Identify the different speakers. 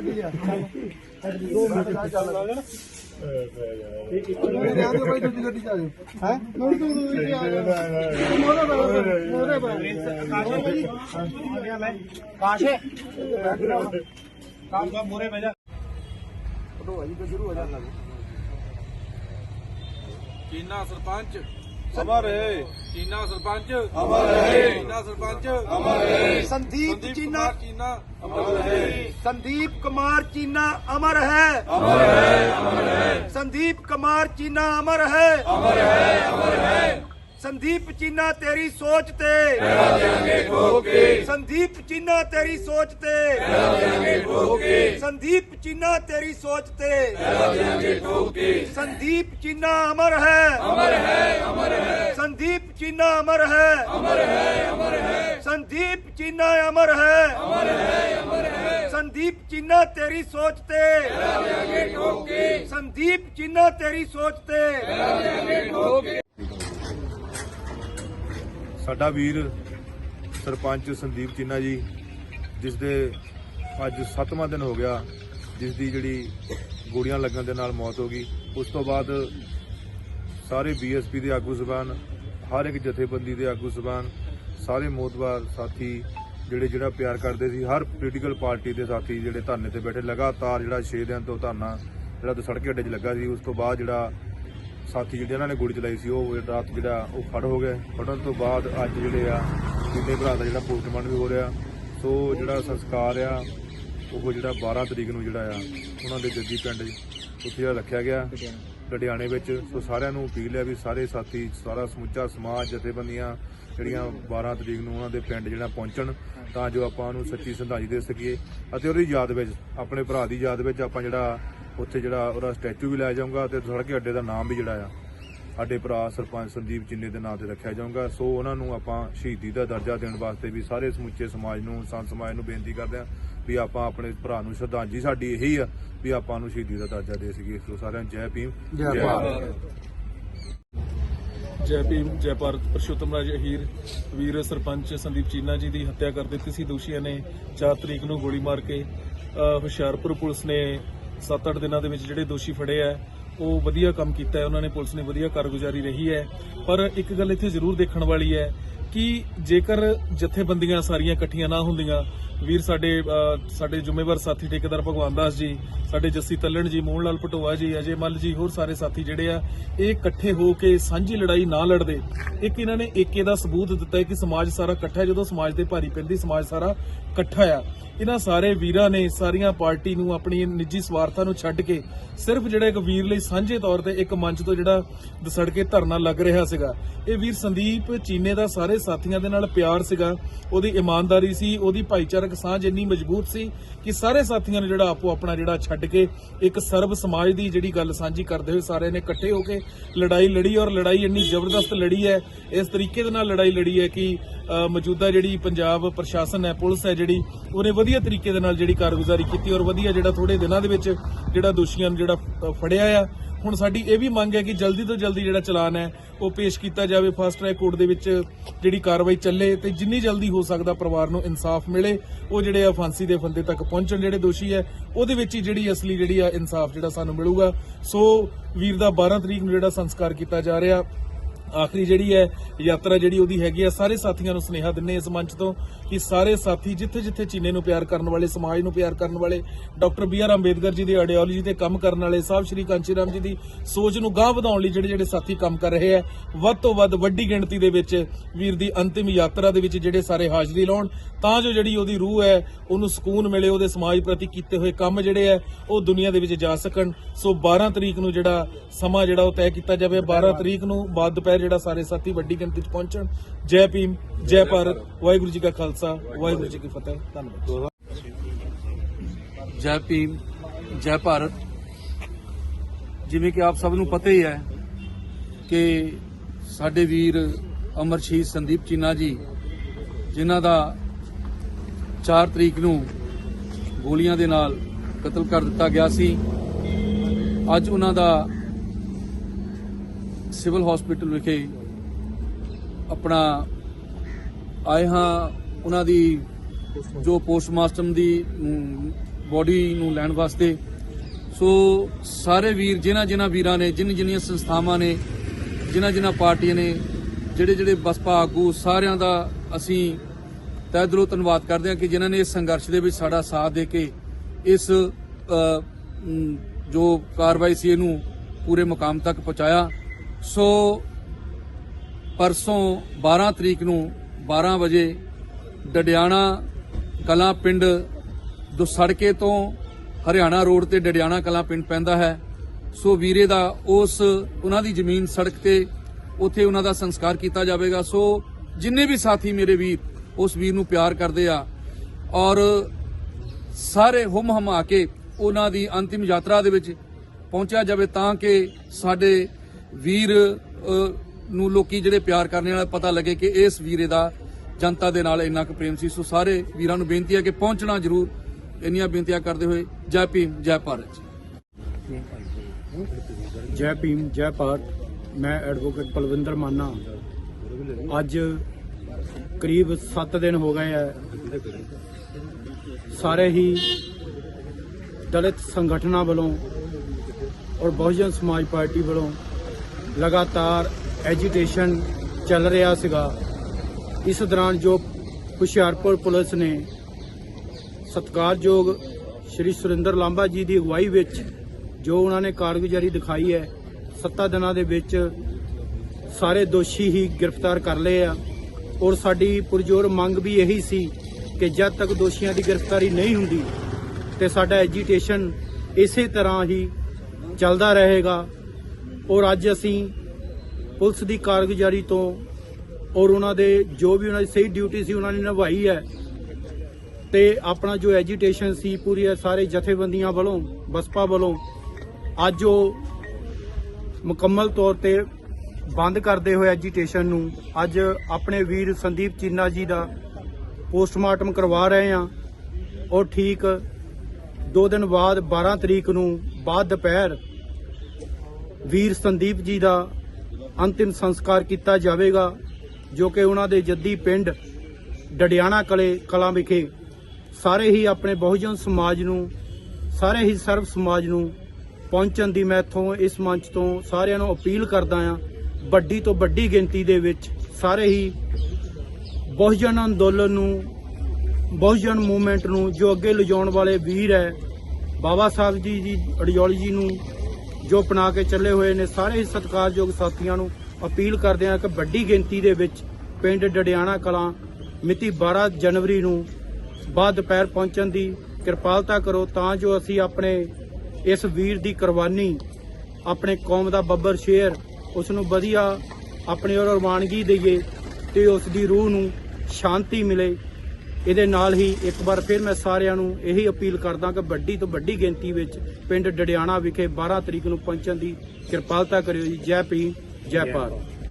Speaker 1: ਗੱਡੀ ਆ। ਦੋ ਮਿੰਟ ਚੱਲ ਨਹੀਂ ਰਹਿ ਦਿਓ ਬਾਈ ਦੂਜੀ ਗੱਡੀ ਚ ਆ ਜਾਓ ਹੈ ਨਹੀਂ ਤੂੰ ਦੂਜੀ ਆ ਜਾ ਮੋਰੇ ਮੋਰੇ ਮੋਰੇ
Speaker 2: ਕਾਸ਼ੇ
Speaker 3: ਚੀਨਾ ਸਰਪੰਚ? ਅਮਰ ਹੈ ਚੀਨਾ ਸਰਪੰਚ ਅਮਰ ਹੈ ਚੀਨਾ ਸਰਪੰਚ ਅਮਰ ਹੈ
Speaker 2: ਸੰਦੀਪ ਚੀਨਾ
Speaker 3: ਕੁਮਾਰ ਚੀਨਾ ਅਮਰ ਹੈ
Speaker 2: ਸੰਦੀਪ ਕੁਮਾਰ ਚੀਨਾ ਅਮਰ ਹੈ ਅਮਰ ਹੈ ਅਮਰ ਹੈ ਸੰਦੀਪ ਕੁਮਾਰ ਚੀਨਾ ਅਮਰ ਹੈ ਅਮਰ ਹੈ ਅਮਰ ਹੈ ਸੰਦੀਪ ਚੀਨਾ ਤੇਰੀ ਸੋਚ ਤੇ ਤੇਰਾ ਦੇਾਂਗੇ ਠੋਕੇ ਸੰਦੀਪ ਚੀਨਾ ਤੇਰੀ ਸੋਚ ਤੇ ਤੇਰਾ ਦੇਾਂਗੇ ਠੋਕੇ ਸੰਦੀਪ ਚੀਨਾ ਤੇਰੀ ਸੋਚ ਤੇ ਤੇਰਾ ਦੇਾਂਗੇ ਠੋਕੇ ਸੰਦੀਪ ਚੀਨਾ ਅਮਰ ਹੈ ਅਮਰ ਹੈ ਅਮਰ ਹੈ ਸੰਦੀਪ ਚੀਨਾ ਅਮਰ ਹੈ ਅਮਰ ਹੈ ਅਮਰ ਹੈ ਸੰਦੀਪ ਚੀਨਾ ਅਮਰ ਹੈ ਸੰਦੀਪ ਚੀਨਾ ਤੇਰੀ ਸੋਚ ਤੇ ਤੇਰਾ ਦੇਾਂਗੇ ਠੋਕੇ ਸੰਦੀਪ ਚੀਨਾ ਤੇਰੀ ਸੋਚ ਤੇ
Speaker 4: ਸਾਡਾ ਵੀਰ ਸਰਪੰਚ ਸੰਦੀਪ ਚੀਨਾ ਜੀ ਜਿਸ ਦੇ ਅੱਜ 7ਵਾਂ ਦਿਨ ਹੋ ਗਿਆ ਜਿਸ ਦੀ ਜਿਹੜੀ ਗੋਲੀਆਂ ਲੱਗਣ ਦੇ ਨਾਲ ਮੌਤ ਹੋ ਗਈ। ਉਸ ਤੋਂ ਬਾਅਦ ਸਾਰੇ ਬੀਐਸਪੀ ਦੇ ਆਗੂ ਜ਼ਬਾਨ ਹਰ ਇੱਕ ਜਥੇਬੰਦੀ ਦੇ ਆਗੂ ਜ਼ਬਾਨ ਸਾਰੇ ਮੋਤਬਾਰ ਸਾਥੀ ਜਿਹੜੇ, ਜਿਹੜਾ ਪਿਆਰ ਕਰਦੇ ਸੀ, ਹਰ ਪੋਲੀਟੀਕਲ ਪਾਰਟੀ ਦੇ ਸਾਥੀ ਜਿਹੜੇ ਧਰਨੇ ਤੇ ਬੈਠੇ, ਲਗਾਤਾਰ ਜਿਹੜਾ 6 ਦਿਨ ਤੋਂ ਧਰਨਾ ਜਿਹੜਾ ਤੇ ਅੱਡੇ 'ਚ ਲੱਗਾ ਸੀ, ਉਸ ਤੋਂ ਬਾਅਦ ਜਿਹੜਾ ਸਾਥੀ ਜਿਹੜੇ ਇਹਨਾਂ ਨੇ ਗੋਲੀ ਚਲਾਈ ਸੀ, ਉਹ ਰਾਤ ਜਿਹੜਾ ਉਹ ਫੜ ਹੋ ਗਏ ਫੜਨ ਤੋਂ ਬਾਅਦ ਅੱਜ ਜਿਹੜੇ ਆ ਤਿੰਨੇ ਭਰਾ ਦਾ ਜਿਹੜਾ ਪੋਸਟਮਾਰਟਮ ਵੀ ਹੋ ਰਿਹਾ। ਸੋ ਜਿਹੜਾ ਸੰਸਕਾਰ ਆ, ਉਹ ਜਿਹੜਾ 12 ਤਰੀਕ ਨੂੰ ਜਿਹੜਾ ਆ, ਉਹਨਾਂ ਦੇ ਜੱਦੀ ਪਿੰਡ ਉੱਥੇ ਜਿਹੜਾ ਰੱਖਿਆ ਗਿਆ, ਲੁਧਿਆਣੇ ਵਿੱਚ। ਸੋ ਸਾਰਿਆਂ ਨੂੰ ਅਪੀਲ ਹੈ ਵੀ ਸਾਰੇ ਸਾਥੀ, ਸਾਰਾ ਸਮੁੱਚਾ ਸਮਾਜ, ਜਥੇਬੰਦੀਆਂ ਜਿਹੜੀਆਂ 12 ਤਰੀਕ ਨੂੰ ਉਹਨਾਂ ਦੇ ਪਿੰਡ ਜਿਹੜਾ ਪਹੁੰਚਣ, ਤਾਂ ਜੋ ਆਪਾਂ ਉਹਨੂੰ ਸੱਚੀ ਸੰਧਾਈ ਦੇ ਸਕੀਏ। ਅਤੇ ਉਹਦੀ ਯਾਦ ਵਿੱਚ, ਆਪਣੇ ਭਰਾ ਦੀ ਯਾਦ ਵਿੱਚ ਆਪਾਂ ਜਿਹੜਾ ਉੱਥੇ ਜਿਹੜਾ ਉਹਦਾ ਸਟੈਚੂ ਵੀ ਲਾਇਆ ਜਾਊਗਾ ਤੇ ਸੜਕੇ ਅੱਡੇ ਦਾ ਨਾਮ ਵੀ ਜਿਹੜਾ ਆ ਸਾਡੇ ਭਰਾ ਸਰਪੰਚ ਸੰਦੀਪ ਚਿੰਨੇ ਦੇ ਨਾਂ ਤੇ ਰੱਖਿਆ ਜਾਊਗਾ। ਸੋ ਉਹਨਾਂ ਨੂੰ ਆਪਾਂ ਸ਼ਹੀਦੀ ਦਾ ਦਰਜਾ ਦੇਣ ਵਾਸਤੇ ਵੀ ਸਾਰੇ ਸਮੁੱਚੇ ਸਮਾਜ ਨੂੰ ਸੰਤ ਸਮਾਜ ਨੂੰ ਬੇਨਤੀ ਕਰਦੇ ਹਾਂ ਵੀ ਆਪਾਂ ਆਪਣੇ ਭਰਾ ਨੂੰ ਸ਼ਰਧਾਂਜਲੀ ਸਾਡੀ ਇਹੀ ਆ ਵੀ ਆਪਾਂ ਨੂੰ ਸ਼ਹੀਦੀ ਦਾ ਦਰਜਾ ਦੇ ਸਕੀਏ। ਸੋ ਸਾਰਿਆਂ ਨੂੰ ਜੈ ਭੀਮ
Speaker 1: ਜੈ ਭਾਰਤ।
Speaker 5: ਜੈ ਭੀਮ ਜੈ ਭਾਰਤ। ਪਰਸ਼ੋਤਮ ਰਾਜ ਅਹੀਰ ਵੀਰ ਸਰਪੰਚ ਸੰਦੀਪ ਚੀਨਾ ਜੀ ਦੀ ਹੱਤਿਆ ਕਰ ਦਿੱਤੀ ਸੀ। ਦੋਸ਼ੀਆਂ ਨੇ 4 ਤਰੀਕ ਨੂੰ ਗੋਲੀ ਮਾਰ ਕੇ ਹੁਸ਼ਿਆਰਪੁਰ ਪੁਲਿਸ ਨੇ 7-8 ਦਿਨਾਂ ਦੇ ਵਿੱਚ ਜਿਹੜੇ ਦੋਸ਼ੀ ਫੜੇ ਆ, ਉਹ ਵਧੀਆ ਕੰਮ ਕੀਤਾ ਹੈ, ਉਹਨਾਂ ਨੇ ਪੁਲਿਸ ਨੇ ਵਧੀਆ ਕਾਰਗੁਜ਼ਾਰੀ ਰਹੀ ਹੈ। ਪਰ ਇੱਕ ਗੱਲ ਇੱਥੇ ਜ਼ਰੂਰ ਦੇਖਣ ਵਾਲੀ ਹੈ ਕਿ ਜੇਕਰ ਜਥੇਬੰਦੀਆਂ ਸਾਰੀਆਂ ਇਕੱਠੀਆਂ ਨਾ ਹੁੰਦੀਆਂ ਵੀਰ, ਸਾਡੇ ਸਾਡੇ ਜ਼ਿੰਮੇਵਾਰ ਸਾਥੀ ਠੇਕੇਦਾਰ ਭਗਵਾਨ ਦਾਸ ਜੀ, ਸਾਡੇ ਜੱਸੀ ਤੱਲਣ ਜੀ ਮੋਹਨ ਲਾਲ ਪਟੋਆ ਜੀ, ਅਜੇ ਮੱਲ ਜੀ, ਹੋਰ ਸਾਰੇ ਸਾਥੀ ਜਿਹੜੇ ਆ, ਇਹ ਇਕੱਠੇ ਹੋ ਕੇ ਸਾਂਝੀ ਲੜਾਈ ਨਾ ਲੜਦੇ। ਇੱਕ ਇਹਨਾਂ ਨੇ ਏਕੇ ਦਾ ਸਬੂਤ ਦਿੱਤਾ ਹੈ ਕਿ ਸਮਾਜ ਸਾਰਾ ਇਕੱਠਾ ਜਦੋਂ ਸਮਾਜ ਦੇ ਭਾਰੀ ਪੈਂਦੀ ਸਮਾਜ ਸਾਰਾ ਇਕੱਠਾ ਆ। ਇਹਨਾਂ ਸਾਰੇ ਵੀਰਾਂ ਨੇ ਸਾਰੀਆਂ ਪਾਰਟੀ ਨੂੰ ਆਪਣੀ ਨਿੱਜੀ ਸਵਾਰਥਾਂ ਨੂੰ ਛੱਡ ਕੇ ਸਿਰਫ ਜਿਹੜਾ ਇੱਕ ਵੀਰ ਲਈ ਸਾਂਝੇ ਤੌਰ ਤੇ ਇੱਕ ਮੰਚ ਤੋਂ ਜਿਹੜਾ ਦਸੜ ਕੇ ਧਰਨਾ ਲੱਗ ਰਿਹਾ ਸੀਗਾ। ਇਹ ਵੀਰ ਸੰਦੀਪ ਚੀਨੇ ਦਾ ਸਾਰੇ ਸਾਥੀਆਂ ਦੇ ਨਾਲ ਪਿਆਰ ਸੀਗਾ। ਉਹਦੀ ਇਮਾਨਦਾਰੀ ਸੀ, ਉਹਦੀ ਭਾਈਚਾਰਕ ਸਾਂਝ ਇੰਨੀ ਮਜ਼ਬੂਤ ਸੀ ਕਿ ਸਾਰੇ ਸਾਥੀਆਂ ਨੇ ਜਿਹੜਾ ਆਪੋ ਆਪਣਾ ਜਿਹੜਾ ਛੱਡ ਕੇ ਇੱਕ ਸਰਬ ਸਮਾਜ ਦੀ ਜਿਹੜੀ ਗੱਲ ਸਾਂਝੀ ਕਰਦੇ ਹੋਏ ਸਾਰਿਆਂ ਨੇ ਇਕੱਠੇ ਹੋ ਕੇ ਲੜਾਈ ਲੜੀ ਔਰ ਲੜਾਈ ਇੰਨੀ ਜ਼ਬਰਦਸਤ ਲੜੀ ਹੈ, ਇਸ ਤਰੀਕੇ ਦੇ ਨਾਲ ਲੜਾਈ ਲੜੀ ਹੈ ਕਿ ਮੌਜੂਦਾ ਜਿਹੜੀ ਪੰਜਾਬ ਪ੍ਰਸ਼ਾਸਨ ਹੈ, ਪੁਲਿਸ ਹੈ ਜਿਹੜੀ, ਉਹਨੇ ਵਧੀਆ ਤਰੀਕੇ ਦੇ ਨਾਲ ਜਿਹੜੀ ਕਾਰਗੁਜ਼ਾਰੀ ਕੀਤੀ ਔਰ ਵਧੀਆ ਜਿਹੜਾ ਥੋੜੇ ਦਿਨਾਂ ਦੇ ਵਿੱਚ ਜਿਹੜਾ ਦੋਸ਼ੀਆਂ ਨੂੰ ਜਿਹੜਾ ਫੜਿਆ ਆ ਹੁਣ ਸਾਡੀ ਇਹ ਵੀ ਮੰਗ ਹੈ ਕਿ ਜਲਦੀ ਤੋਂ ਜਲਦੀ ਜਿਹੜਾ ਚਲਾਨ ਹੈ, ਉਹ ਪੇਸ਼ ਕੀਤਾ ਜਾਵੇ, ਫਾਸਟ ਟਰੈਕ ਕੋਰਟ ਦੇ ਵਿੱਚ ਜਿਹੜੀ ਕਾਰਵਾਈ ਚੱਲੇ ਤੇ ਜਿੰਨੀ ਜਲਦੀ ਹੋ ਸਕਦਾ ਪਰਿਵਾਰ ਨੂੰ ਇਨਸਾਫ ਮਿਲੇ, ਉਹ ਜਿਹੜੇ ਆ ਫਾਂਸੀ ਦੇ ਫੰਦੇ ਤੱਕ ਪਹੁੰਚਣ ਜਿਹੜੇ ਦੋਸ਼ੀ ਹੈ, ਉਹਦੇ ਵਿੱਚ ਹੀ ਜਿਹੜੀ ਅਸਲੀ ਜਿਹੜੀ ਆ ਇਨਸਾਫ ਜਿਹੜਾ ਸਾਨੂੰ ਮਿਲੂਗਾ। ਸੋ ਵੀਰ ਦਾ 12 ਤਰੀਕ ਨੂੰ ਜਿਹੜਾ ਸੰਸਕਾਰ ਕੀਤਾ ਜਾ ਰਿਹਾ ਆਖਰੀ ਜਿਹੜੀ ਹੈ ਯਾਤਰਾ ਜਿਹੜੀ ਉਹਦੀ ਹੈਗੀ ਆ, ਸਾਰੇ ਸਾਥੀਆਂ ਨੂੰ ਸੁਨੇਹਾ ਦਿੰਨੇ ਇਸ ਮੰਚ ਤੋਂ ਕਿ ਸਾਰੇ ਸਾਥੀ ਜਿੱਥੇ ਜਿੱਥੇ ਚੀਨੇ ਨੂੰ ਪਿਆਰ ਕਰਨ ਵਾਲੇ, ਸਮਾਜ ਨੂੰ ਪਿਆਰ ਕਰਨ ਵਾਲੇ, doctor B R Ambedkar ji ਦੀ ਆਈਡੀਓਲੋਜੀ ਤੇ ਕੰਮ ਕਰਨ ਵਾਲੇ, ਸਾਹਿਬ ਸ਼੍ਰੀ ਕਾਂਚੀ ਜੀ ਦੀ ਸੋਚ ਨੂੰ ਗਾਹ ਵਧਾਉਣ ਲਈ ਜਿਹੜੇ ਜਿਹੜੇ ਸਾਥੀ ਕੰਮ ਕਰ ਰਹੇ ਹੈ ਵੱਧ ਤੋਂ ਵੱਧ ਵੱਡੀ ਗਿਣਤੀ ਦੇ ਵਿੱਚ ਵੀਰ ਦੀ ਅੰਤਿਮ ਯਾਤਰਾ ਦੇ ਵਿੱਚ ਜਿਹੜੇ ਸਾਰੇ ਹਾਜ਼ਰੀ ਲਾਉਣ, ਤਾਂ ਜੋ ਜਿਹੜੀ ਉਹਦੀ ਰੂਹ ਹੈ, ਉਹਨੂੰ ਸਕੂਨ ਮਿਲੇ, ਉਹਦੇ ਸਮਾਜ ਪ੍ਰਤੀ ਕੀਤੇ ਹੋਏ ਕੰਮ ਜਿਹੜੇ ਹੈ ਉਹ ਦੁਨੀਆ ਦੇ ਵਿੱਚ ਜਾ ਸਕਣ। ਸੋ 12 ਤਰੀਕ ਨੂੰ ਜਿਹੜਾ ਸਮਾਂ ਜਿਹੜਾ ਉਹ ਤੈਅ ਕੀਤਾ ਜਾਵੇ 12 ਤਰੀਕ ਨੂੰ ਬਾਅਦ ਦੁਪਹਿਰ ਜਿਹੜਾ ਸਾਰੇ ਸਾਥੀ ਵੱਡੀ ਗਿਣਤੀ 'ਚ ਪਹੁੰਚਣ। ਜੈ ਭੀਮ, ਜੈ ਭਾਰਤ, ਵਾਹਿਗੁਰੂ ਜੀ ਕਾ ਖਾਲਸਾ, ਵਾਹਿਗੁਰੂ ਜੀ ਕੀ ਫਤਿਹ। ਧੰਨਵਾਦ।
Speaker 6: ਜੈ ਭੀਮ, ਜੈ ਭਾਰਤ। ਜਿਵੇਂ ਕਿ ਆਪ ਸਭ ਨੂੰ ਪਤਾ ਹੀ ਹੈ ਕਿ ਸਾਡੇ ਵੀਰ ਅਮਰ ਸ਼ਹੀਦ ਸੰਦੀਪ ਚੀਨਾ ਜੀ, ਜਿਨ੍ਹਾਂ ਦਾ 4 ਤਰੀਕ ਨੂੰ ਗੋਲੀਆਂ ਦੇ ਨਾਲ ਕਤਲ ਕਰ ਦਿੱਤਾ ਗਿਆ ਸੀ, ਅੱਜ ਉਹਨਾਂ ਦਾ ਸਿਵਲ ਹਸਪੀਟਲ ਵਿਖੇ ਆਪਣਾ ਆਏ ਹਾਂ ਉਹਨਾਂ ਦੀ ਜੋ ਪੋਸਟਮਾਸਟਮ ਦੀ ਬੋਡੀ ਨੂੰ ਲੈਣ ਵਾਸਤੇ। ਸੋ ਸਾਰੇ ਵੀਰ, ਜਿਨ੍ਹਾਂ ਜਿਨ੍ਹਾਂ ਵੀਰਾਂ ਨੇ, ਜਿਨ ਜਿੰਨੀਆਂ ਸੰਸਥਾਵਾਂ ਨੇ, ਜਿਨ੍ਹਾਂ ਜਿਨ੍ਹਾਂ ਪਾਰਟੀਆਂ ਨੇ, ਜਿਹੜੇ ਜਿਹੜੇ ਬਸਪਾ ਆਗੂ, ਸਾਰਿਆਂ ਦਾ ਅਸੀਂ ਤਹਿ ਦਿਲੋਂ ਧੰਨਵਾਦ ਕਰਦੇ ਹਾਂ ਕਿ ਜਿਨ੍ਹਾਂ ਨੇ ਇਸ ਸੰਘਰਸ਼ ਦੇ ਵਿੱਚ ਸਾਡਾ ਸਾਥ ਦੇ ਕੇ ਇਸ ਜੋ ਕਾਰਵਾਈ ਸੀ ਇਹਨੂੰ ਪੂਰੇ ਮੁਕਾਮ ਤੱਕ ਪਹੁੰਚਾਇਆ। ਸੋ ਪਰਸੋਂ 12 ਤਰੀਕ ਨੂੰ 12 ਵਜੇ ਡਡਿਆਣਾ ਕਲਾਂ ਪਿੰਡ ਦੁਸੜਕੇ ਤੋਂ ਹਰਿਆਣਾ ਰੋਡ ਤੇ ਡਡਿਆਣਾ ਕਲਾਂ ਪਿੰਡ ਪੈਂਦਾ ਹੈ। ਸੋ ਵੀਰੇ ਦਾ ਉਸ ਉਹਨਾਂ ਦੀ ਜ਼ਮੀਨ ਸੜਕ ਤੇ ਉੱਥੇ ਉਹਨਾਂ ਦਾ ਸੰਸਕਾਰ ਕੀਤਾ ਜਾਵੇਗਾ। ਸੋ ਜਿੰਨੇ ਵੀ ਸਾਥੀ ਮੇਰੇ ਵੀਰ, ਉਸ ਵੀਰ ਨੂੰ ਪਿਆਰ ਕਰਦੇ ਆ ਔਰ ਸਾਰੇ ਹੁਮ ਹਮਾ ਕੇ ਉਹਨਾਂ ਦੀ ਅੰਤਿਮ ਯਾਤਰਾ ਦੇ ਵਿੱਚ ਪਹੁੰਚਿਆ ਜਾਵੇ ਤਾਂ ਕਿ ਸਾਡੇ ਵੀਰ ਨੂੰ ਲੋਕੀ ਜਿਹੜੇ ਪਿਆਰ ਕਰਨੇ ਵਾਲੇ ਪਤਾ ਲੱਗੇ ਕਿ ਇਸ ਵੀਰੇ ਦਾ ਜਨਤਾ ਦੇ ਨਾਲ ਇੰਨਾ ਕੁ ਪ੍ਰੇਮ ਸੀ। ਸੋ ਸਾਰੇ ਵੀਰਾਂ ਨੂੰ ਬੇਨਤੀ ਹੈ ਕਿ ਪਹੁੰਚਣਾ ਜ਼ਰੂਰ। ਇੰਨੀਆਂ ਬੇਨਤੀਆਂ ਕਰਦੇ ਹੋਏ ਜੈ ਭੀਮ, ਜੈ ਭਾਰਤ।
Speaker 1: ਜੈ ਭੀਮ, ਜੈ ਭਾਰਤ। ਮੈਂ ਐਡਵੋਕੇਟ ਪਲਵਿੰਦਰ ਮਾਨਾ। ਅੱਜ ਕਰੀਬ 7 ਦਿਨ ਹੋ ਗਏ ਆ ਸਾਰੇ ਹੀ ਦਲਿਤ ਸੰਗਠਨਾਂ ਵੱਲੋਂ ਔਰ ਬਹੁਜਨ ਸਮਾਜ ਪਾਰਟੀ ਵੱਲੋਂ ਲਗਾਤਾਰ ਐਜੀਟੇਸ਼ਨ ਚੱਲ ਰਿਹਾ ਸੀਗਾ। ਇਸ ਦੌਰਾਨ ਜੋ ਹੁਸ਼ਿਆਰਪੁਰ ਪੁਲਿਸ ਨੇ ਸਤਿਕਾਰਯੋਗ ਸ਼੍ਰੀ ਸੁਰਿੰਦਰ ਲਾਂਬਾ ਜੀ ਦੀ ਅਗਵਾਈ ਵਿੱਚ ਜੋ ਉਹਨਾਂ ਨੇ ਕਾਰਗੁਜ਼ਾਰੀ ਦਿਖਾਈ ਹੈ, ਸੱਤਾ ਦਿਨਾਂ ਦੇ ਵਿੱਚ ਸਾਰੇ ਦੋਸ਼ੀ ਹੀ ਗ੍ਰਿਫਤਾਰ ਕਰ ਲਏ ਆ। ਔਰ ਸਾਡੀ ਪੁਰਜੋਰ ਮੰਗ ਵੀ ਇਹੀ ਸੀ ਕਿ ਜਦ ਤੱਕ ਦੋਸ਼ੀਆਂ ਦੀ ਗ੍ਰਿਫਤਾਰੀ ਨਹੀਂ ਹੁੰਦੀ ਤੇ ਸਾਡਾ ਐਜੀਟੇਸ਼ਨ ਇਸੇ ਤਰ੍ਹਾਂ ਹੀ ਚੱਲਦਾ ਰਹੇਗਾ। ਔਰ ਅੱਜ ਅਸੀਂ ਪੁਲਿਸ ਦੀ ਕਾਰਗੁਜ਼ਾਰੀ ਤੋਂ ਔਰ ਉਹਨਾਂ ਦੇ ਜੋ ਵੀ ਉਹਨਾਂ ਦੀ ਸਹੀ ਡਿਊਟੀ ਸੀ ਉਹਨਾਂ ਨੇ ਨਿਭਾਈ ਹੈ ਤੇ ਆਪਣਾ ਜੋ ਐਜੀਟੇਸ਼ਨ ਸੀ ਪੂਰੀ ਸਾਰੇ ਜਥੇਬੰਦੀਆਂ ਵੱਲੋਂ, ਬਸਪਾ ਵੱਲੋਂ, ਅੱਜ ਉਹ ਮੁਕੰਮਲ ਤੌਰ ਤੇ ਬੰਦ ਕਰਦੇ ਹੋਏ ਐਜੀਟੇਸ਼ਨ ਨੂੰ, ਅੱਜ ਆਪਣੇ ਵੀਰ ਸੰਦੀਪ ਚੀਨਾ ਜੀ ਦਾ ਪੋਸਟਮਾਰਟਮ ਕਰਵਾ ਰਹੇ ਹਾਂ ਔਰ ਠੀਕ 2 ਦਿਨ ਬਾਅਦ 12 ਤਰੀਕ ਨੂੰ ਬਾਅਦ ਦੁਪਹਿਰ ਵੀਰ ਸੰਦੀਪ ਜੀ ਦਾ ਅੰਤਿਮ ਸੰਸਕਾਰ ਕੀਤਾ ਜਾਵੇਗਾ, ਜੋ ਕਿ ਉਹਨਾਂ ਦੇ ਜੱਦੀ ਪਿੰਡ ਡਡਿਆਣਾ ਕਲੇ, ਕਲਾਂ ਵਿਖੇ ਸਾਰੇ ਹੀ ਆਪਣੇ ਬਹੁਜਨ ਸਮਾਜ ਨੂੰ, ਸਾਰੇ ਹੀ ਸਰਵ ਸਮਾਜ ਨੂੰ ਪਹੁੰਚਣ ਦੀ ਮੈਂ ਇੱਥੋਂ ਇਸ ਮੰਚ ਤੋਂ ਸਾਰਿਆਂ ਨੂੰ ਅਪੀਲ ਕਰਦਾ ਹਾਂ, ਵੱਡੀ ਤੋਂ ਵੱਡੀ ਗਿਣਤੀ ਦੇ ਵਿੱਚ ਸਾਰੇ ਹੀ ਬਹੁਜਨ ਅੰਦੋਲਨ ਨੂੰ, ਬਹੁਜਨ ਮੂਵਮੈਂਟ ਨੂੰ ਜੋ ਅੱਗੇ ਲਿਜਾਉਣ ਵਾਲੇ ਵੀਰ ਹੈ, ਬਾਬਾ ਸਾਹਿਬ ਜੀ ਦੀ ਆਈਡੀਓਲੋਜੀ ਨੂੰ ਜੋ ਅਪਣਾ ਕੇ ਚੱਲੇ ਹੋਏ ਨੇ, ਸਾਰੇ ਹੀ ਸਤਿਕਾਰਯੋਗ ਸਾਥੀਆਂ ਨੂੰ ਅਪੀਲ ਕਰਦੇ ਹਾਂ ਕਿ ਵੱਡੀ ਗਿਣਤੀ ਦੇ ਵਿੱਚ ਪਿੰਡ ਡਡਿਆਣਾ ਕਲਾਂ ਮਿਤੀ 12 ਜਨਵਰੀ ਨੂੰ ਬਾਅਦ ਦੁਪਹਿਰ ਪਹੁੰਚਣ ਦੀ ਕਿਰਪਾਲਤਾ ਕਰੋ, ਤਾਂ ਜੋ ਅਸੀਂ ਆਪਣੇ ਇਸ ਵੀਰ ਦੀ ਕੁਰਬਾਨੀ, ਆਪਣੇ ਕੌਮ ਦਾ ਬੱਬਰ ਸ਼ੇਰ, ਉਸ ਨੂੰ ਵਧੀਆ ਆਪਣੇ ਔਰ ਰਵਾਨਗੀ ਦਈਏ ਤੇ ਉਸ ਦੀ ਰੂਹ ਨੂੰ ਸ਼ਾਂਤੀ ਮਿਲੇ। ਇਹਦੇ ਨਾਲ ਹੀ ਇੱਕ ਵਾਰ ਫਿਰ ਮੈਂ ਸਾਰਿਆਂ ਨੂੰ ਇਹੀ ਅਪੀਲ ਕਰਦਾ ਕਿ ਵੱਡੀ ਤੋਂ ਵੱਡੀ ਗਿਣਤੀ ਵਿੱਚ ਪਿੰਡ ਡਡਿਆਣਾ ਵਿਖੇ 12 ਤਰੀਕ ਨੂੰ ਪਹੁੰਚਣ ਦੀ ਕਿਰਪਾਲਤਾ ਕਰਿਓ ਜੀ। ਜੈ ਭੀਮ, ਜੈ ਭਾਰਤ।